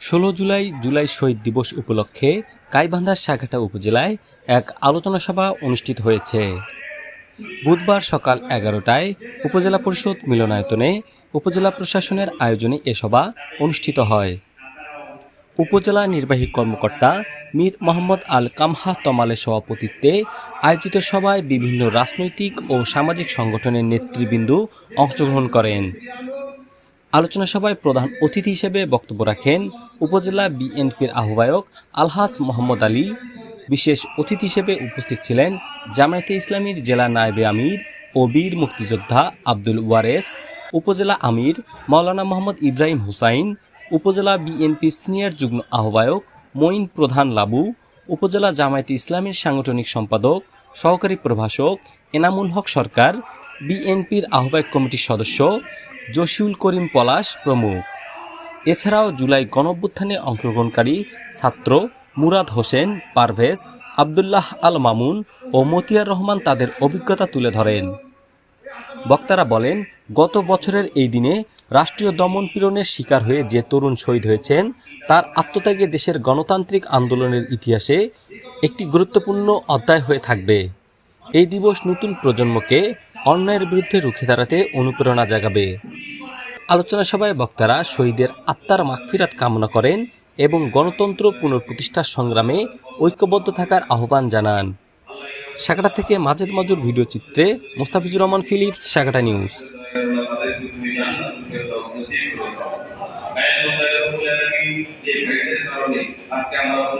ষোলো জুলাই জুলাই শহীদ দিবস উপলক্ষে গাইবান্ধার সাঘাটা উপজেলায় এক আলোচনা সভা অনুষ্ঠিত হয়েছে। বুধবার সকাল এগারোটায় উপজেলা পরিষদ মিলনায়তনে উপজেলা প্রশাসনের আয়োজনে এ সভা অনুষ্ঠিত হয়। উপজেলা নির্বাহী কর্মকর্তা মীর মোহাম্মদ আল কামহা তমালের সভাপতিত্বে আয়োজিত সভায় বিভিন্ন রাজনৈতিক ও সামাজিক সংগঠনের নেতৃবৃন্দ অংশগ্রহণ করেন। আলোচনা সভায় প্রধান অতিথি হিসেবে বক্তব্য রাখেন উপজেলা বিএনপির আহ্বায়ক আলহাজ মোহাম্মদ আলী। বিশেষ অতিথি হিসেবে উপস্থিত ছিলেন জামায়াতে ইসলামীর জেলা নায়েবে আমির ও বীর মুক্তিযোদ্ধা আব্দুল ওয়ারেস, উপজেলা আমির মাওলানা মোহাম্মদ ইব্রাহিম হুসাইন, উপজেলা বিএনপি সিনিয়র যুগ্ম আহ্বায়ক মঈন প্রধান লাবু, উপজেলা জামায়াতে ইসলামীর সাংগঠনিক সম্পাদক, সহকারী প্রভাষক এনামুল হক সরকার, বিএনপির আহ্বায়ক কমিটির সদস্য জসিউল করিম পলাশ প্রমুখ। এছাড়াও জুলাই গণঅভ্যুত্থানে অংশগ্রহণকারী ছাত্র মুরাদ হোসেন, পারভেজ, আবদুল্লাহ আল মামুন ও মতিয়ার রহমান তাদের অভিজ্ঞতা তুলে ধরেন। বক্তারা বলেন, গত বছরের এই দিনে রাষ্ট্রীয় দমন পীড়নের শিকার হয়ে যে তরুণ শহীদ হয়েছেন, তার আত্মত্যাগে দেশের গণতান্ত্রিক আন্দোলনের ইতিহাসে একটি গুরুত্বপূর্ণ অধ্যায় হয়ে থাকবে। এই দিবস নতুন প্রজন্মকে অন্যায়ের বিরুদ্ধে রুখে দাঁড়াতে অনুপ্রেরণা জাগাবে। আলোচনা সভায় বক্তারা শহীদের আত্মার মাগফিরাত কামনা করেন এবং গণতন্ত্র পুনঃপ্রতিষ্ঠার সংগ্রামে ঐক্যবদ্ধ থাকার আহ্বান জানান। সাকাটা থেকে মাজেদ মাজুর ভিডিও চিত্রে মোস্তাফিজুর রহমান ফিলিপস, সাকাটা নিউজ। আমরা